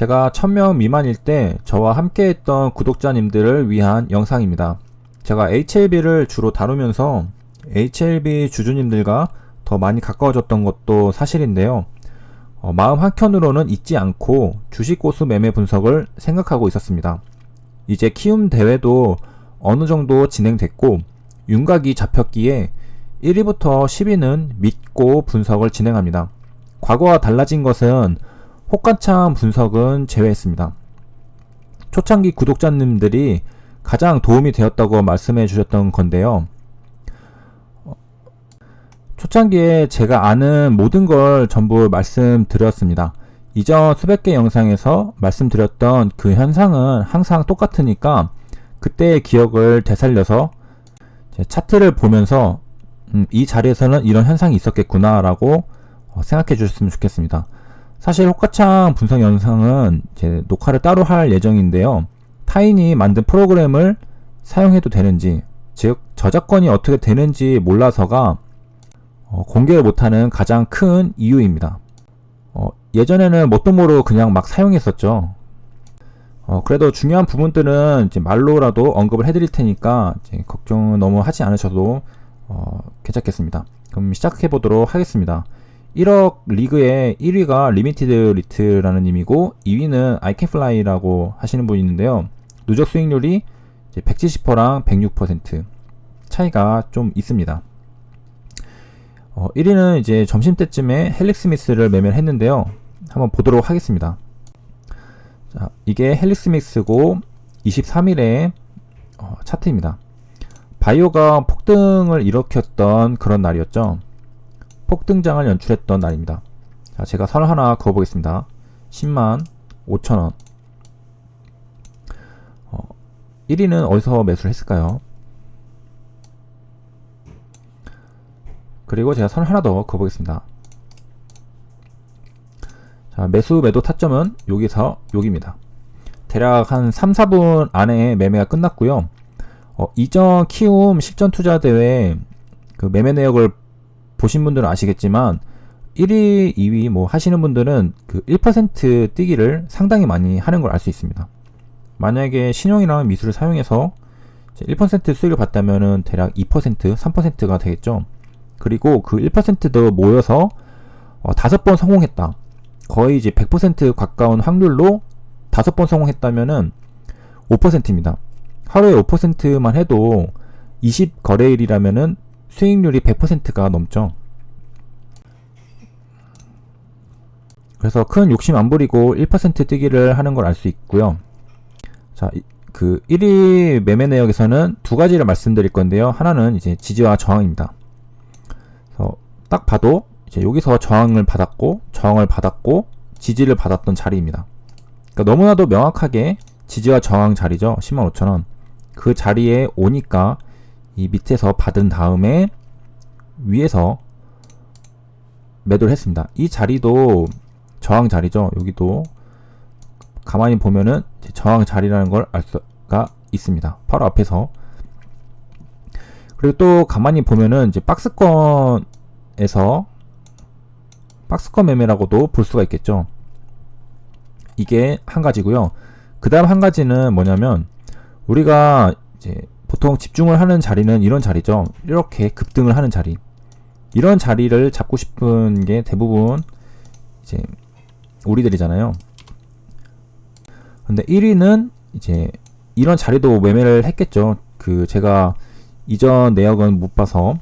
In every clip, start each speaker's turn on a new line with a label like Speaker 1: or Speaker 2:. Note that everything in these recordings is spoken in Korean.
Speaker 1: 제가 1000명 미만일 때 저와 함께 했던 구독자님들을 위한 영상입니다. 제가 HLB를 주로 다루면서 HLB 주주님들과 더 많이 가까워졌던 것도 사실인데요. 어, 마음 한켠으로는 잊지 않고 주식 고수 매매 분석을 생각하고 있었습니다. 이제 키움 대회도 어느 정도 진행됐고 윤곽이 잡혔기에 1위부터 10위는 믿고 분석을 진행합니다. 과거와 달라진 것은 혹간참 분석은 제외했습니다. 초창기 구독자님들이 가장 도움이 되었다고 말씀해 주셨던 건데요. 어, 초창기에 제가 아는 모든 걸 전부 말씀드렸습니다. 이전 수백 개 영상에서 말씀드렸던 그 현상은 항상 똑같으니까 그때의 기억을 되살려서 차트를 보면서 음, 이 자리에서는 이런 현상이 있었겠구나라고 어, 생각해 주셨으면 좋겠습니다. 사실 호카창 분석 영상은 이제 녹화를 따로 할 예정인데요. 타인이 만든 프로그램을 사용해도 되는지, 즉 저작권이 어떻게 되는지 몰라서가 어, 공개를 못하는 가장 큰 이유입니다. 어, 예전에는 뭣도 모르고 그냥 막 사용했었죠. 어, 그래도 중요한 부분들은 이제 말로라도 언급을 해드릴 테니까 걱정은 너무 하지 않으셔도 어, 괜찮겠습니다. 그럼 시작해 보도록 하겠습니다. 1억 리그의 1위가 리미티드 리트라는 님이고 2위는 아이캔플라이라고 하시는 분이 있는데요. 누적 수익률이 170%랑 106% 차이가 좀 있습니다. 어, 1위는 이제 점심때쯤에 헬릭 스미스를 매매를 했는데요. 한번 보도록 하겠습니다. 자, 이게 헬릭 스미스고 23일에 어, 차트입니다. 바이오가 폭등을 일으켰던 그런 날이었죠. 폭등장을 연출했던 날입니다. 자, 제가 선 하나 그어보겠습니다. 10만 5천원. 어, 1위는 어디서 매수를 했을까요? 그리고 제가 선 하나 더 그어보겠습니다. 자, 매수 매도 타점은 여기서 여기입니다. 대략 한 3, 4분 안에 매매가 끝났고요. 어, 이전 키움 실전 투자 대회 그 매매 내역을 보신 분들은 아시겠지만 1위, 2위 뭐 하시는 분들은 그 1% 뛰기를 상당히 많이 하는 걸 알 수 있습니다. 만약에 신용이랑 미술을 사용해서 1% 수익을 받다면은 대략 2%, 3%가 되겠죠. 그리고 그 1%도 모여서 어, 5번 성공했다. 거의 이제 100% 가까운 확률로 5번 성공했다면은 5%입니다. 하루에 5%만 해도 20 거래일이라면은 수익률이 100%가 넘죠. 그래서 큰 욕심 안 부리고 1% 뛰기를 하는 걸 알 수 있고요. 자, 그 1위 매매 내역에서는 두 가지를 말씀드릴 건데요. 하나는 이제 지지와 저항입니다. 그래서 딱 봐도 이제 여기서 저항을 받았고 저항을 받았고 지지를 받았던 자리입니다. 그러니까 너무나도 명확하게 지지와 저항 자리죠. 10만 5천원. 그 자리에 오니까 이 밑에서 받은 다음에 위에서 매도를 했습니다. 이 자리도 저항 자리죠. 여기도 가만히 보면은 저항 자리라는 걸 알 수가 있습니다. 바로 앞에서 그리고 또 가만히 보면은 이제 박스권에서 박스권 매매라고도 볼 수가 있겠죠. 이게 한 가지고요. 그 다음 한 가지는 뭐냐면 우리가 이제 보통 집중을 하는 자리는 이런 자리죠. 이렇게 급등을 하는 자리. 이런 자리를 잡고 싶은 게 대부분 이제 우리들이잖아요. 근데 1위는 이제 이런 자리도 매매를 했겠죠. 그 제가 이전 내역은 못 봐서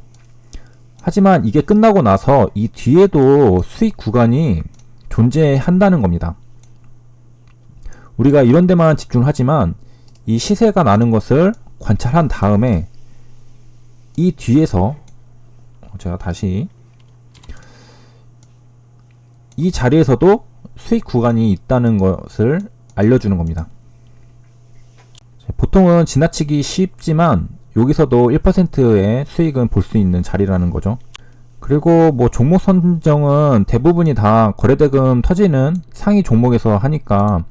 Speaker 1: 하지만 이게 끝나고 나서 이 뒤에도 수익 구간이 존재한다는 겁니다. 우리가 이런 데만 집중하지만 이 시세가 나는 것을 관찰한 다음에 이 뒤에서 제가 다시 이 자리에서도 수익 구간이 있다는 것을 알려주는 겁니다. 보통은 지나치기 쉽지만 여기서도 1%의 수익은 볼 수 있는 자리라는 거죠. 그리고 뭐 종목 선정은 대부분이 다 거래대금 터지는 상위 종목에서 하니까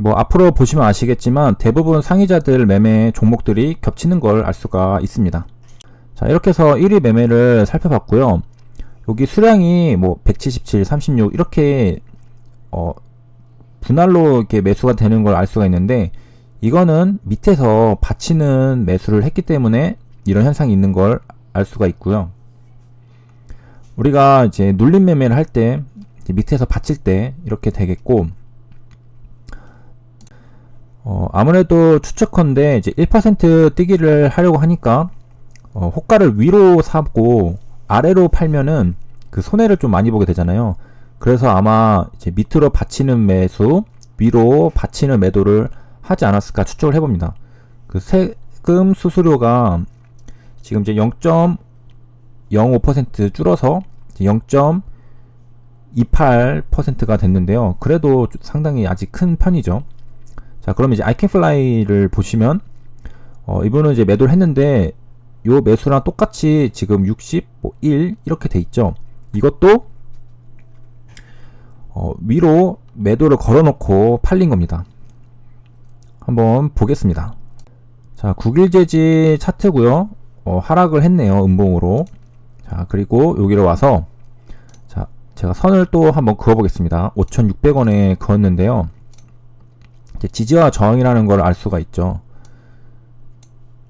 Speaker 1: 뭐 앞으로 보시면 아시겠지만 대부분 상위자들 매매 종목들이 겹치는 걸 알 수가 있습니다. 자 이렇게 해서 1위 매매를 살펴봤고요. 여기 수량이 뭐 177, 36 이렇게 어 분할로 이렇게 매수가 되는 걸 알 수가 있는데 이거는 밑에서 받치는 매수를 했기 때문에 이런 현상이 있는 걸 알 수가 있고요. 우리가 이제 눌림 매매를 할 때 밑에서 받칠 때 이렇게 되겠고 어, 아무래도 추측컨대 이제 1% 뛰기를 하려고 하니까 어, 호가를 위로 사고 아래로 팔면은 그 손해를 좀 많이 보게 되잖아요. 그래서 아마 이제 밑으로 받치는 매수, 위로 받치는 매도를 하지 않았을까 추측을 해봅니다. 그 세금 수수료가 지금 이제 0.05% 줄어서 0.28%가 됐는데요. 그래도 상당히 아직 큰 편이죠. 자, 그러면 이제 아이캔플라이를 보시면 어, 이분은 이제 매도를 했는데 요 매수랑 똑같이 지금 60, 뭐 1, 이렇게 돼 있죠. 이것도 어, 위로 매도를 걸어놓고 팔린 겁니다. 한번 보겠습니다. 자, 9일제지 차트고요. 어, 하락을 했네요. 음봉으로. 자, 그리고 여기로 와서 자, 제가 선을 또 한번 그어 보겠습니다. 5,600원에 그었는데요. 지지와 저항이라는 걸 알 수가 있죠.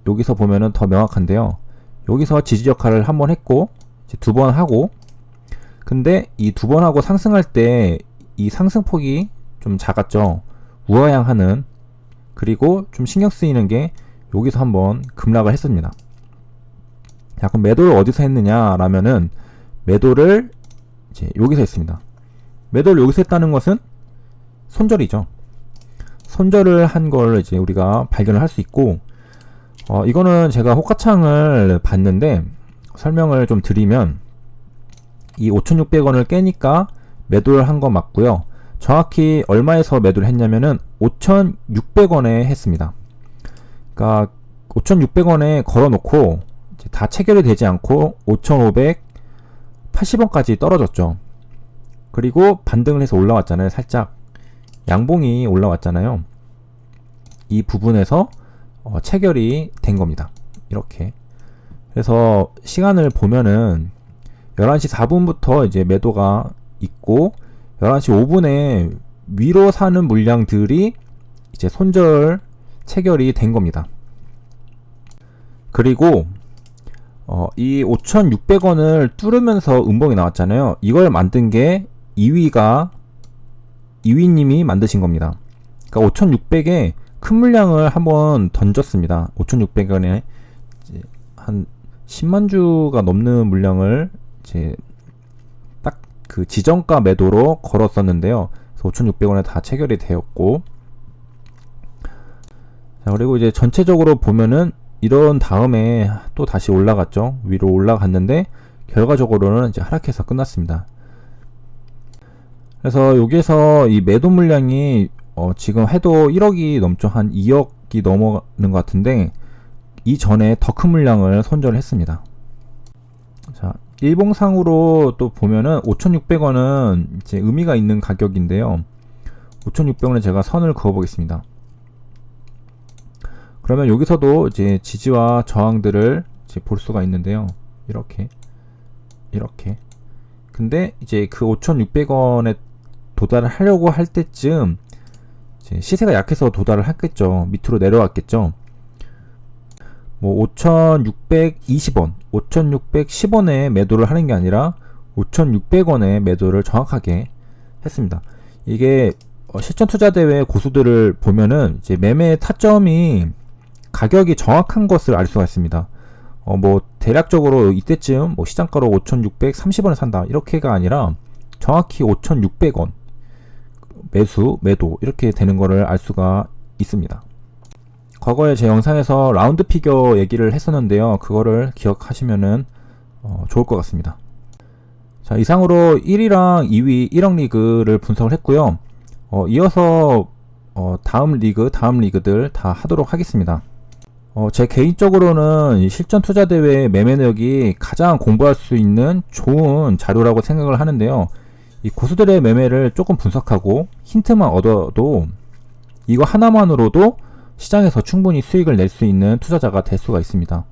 Speaker 1: 여기서 보면은 더 명확한데요. 여기서 지지 역할을 한 번 했고 두 번 하고 근데 이 두 번 하고 상승할 때 이 상승폭이 좀 작았죠. 우하향하는 그리고 좀 신경 쓰이는 게 여기서 한번 급락을 했습니다. 자, 그럼 매도를 어디서 했느냐라면은 매도를 이제 여기서 했습니다. 매도를 여기서 했다는 것은 손절이죠. 손절을 한 걸 이제 우리가 발견을 할 수 있고 어, 이거는 제가 호가창을 봤는데 설명을 좀 드리면 이 5,600원을 깨니까 매도를 한 거 맞고요. 정확히 얼마에서 매도를 했냐면은 5,600원에 했습니다. 그러니까 5,600원에 걸어놓고 다 체결이 되지 않고 5,580원까지 떨어졌죠. 그리고 반등을 해서 올라왔잖아요. 살짝 양봉이 올라왔잖아요. 이 부분에서 어, 체결이 된 겁니다. 이렇게. 그래서 시간을 보면은 11시 4분부터 이제 매도가 있고 11시 5분에 위로 사는 물량들이 이제 손절 체결이 된 겁니다. 그리고 어, 이 5,600원을 뚫으면서 음봉이 나왔잖아요. 이걸 만든 게 2위가 2위님이 만드신 겁니다. 그러니까 5,600에 큰 물량을 한번 던졌습니다. 5,600원에 한 10만 주가 넘는 물량을 이제 딱 그 지정가 매도로 걸었었는데요. 5,600원에 다 체결이 되었고 자, 그리고 이제 전체적으로 보면은 이런 다음에 또 다시 올라갔죠. 위로 올라갔는데 결과적으로는 이제 하락해서 끝났습니다. 그래서 여기에서 이 매도 물량이 어 지금 해도 1억이 넘죠. 한 2억이 넘어가는 것 같은데 이전에 더 큰 물량을 손절을 했습니다. 자, 일봉상으로 또 보면은 5,600원은 이제 의미가 있는 가격인데요. 5,600원에 제가 선을 그어 보겠습니다. 그러면 여기서도 이제 지지와 저항들을 이제 볼 수가 있는데요. 이렇게 이렇게 근데 이제 그 5,600원에 도달을 하려고 할 때쯤 시세가 약해서 도달을 했겠죠. 밑으로 내려왔겠죠. 뭐 5,620원, 5,610원에 매도를 하는 게 아니라 5,600원에 매도를 정확하게 했습니다. 이게 어, 실전 투자 대회 고수들을 보면은 이제 매매 타점이 가격이 정확한 것을 알 수가 있습니다. 어, 뭐, 대략적으로 이때쯤 뭐 시장가로 5,630원에 산다. 이렇게가 아니라 정확히 5,600원 매수, 매도 이렇게 되는 것을 알 수가 있습니다. 과거에 제 영상에서 라운드 피겨 얘기를 했었는데요. 그거를 기억하시면은 어, 좋을 것 같습니다. 자, 이상으로 1위랑 2위 1억 리그를 분석을 했고요. 어, 이어서 어, 다음 리그, 다음 리그들 다 하도록 하겠습니다. 어, 제 개인적으로는 실전 투자 대회 매매 내역이 가장 공부할 수 있는 좋은 자료라고 생각을 하는데요. 이 고수들의 매매를 조금 분석하고 힌트만 얻어도 이거 하나만으로도 시장에서 충분히 수익을 낼 수 있는 투자자가 될 수가 있습니다.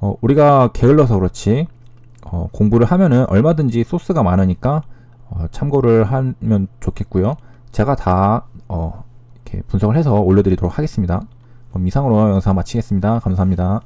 Speaker 1: 어, 우리가 게을러서 그렇지 어, 공부를 하면은 얼마든지 소스가 많으니까 어, 참고를 하면 좋겠고요. 제가 다 어, 이렇게 분석을 해서 올려드리도록 하겠습니다. 그럼 이상으로 영상 마치겠습니다. 감사합니다.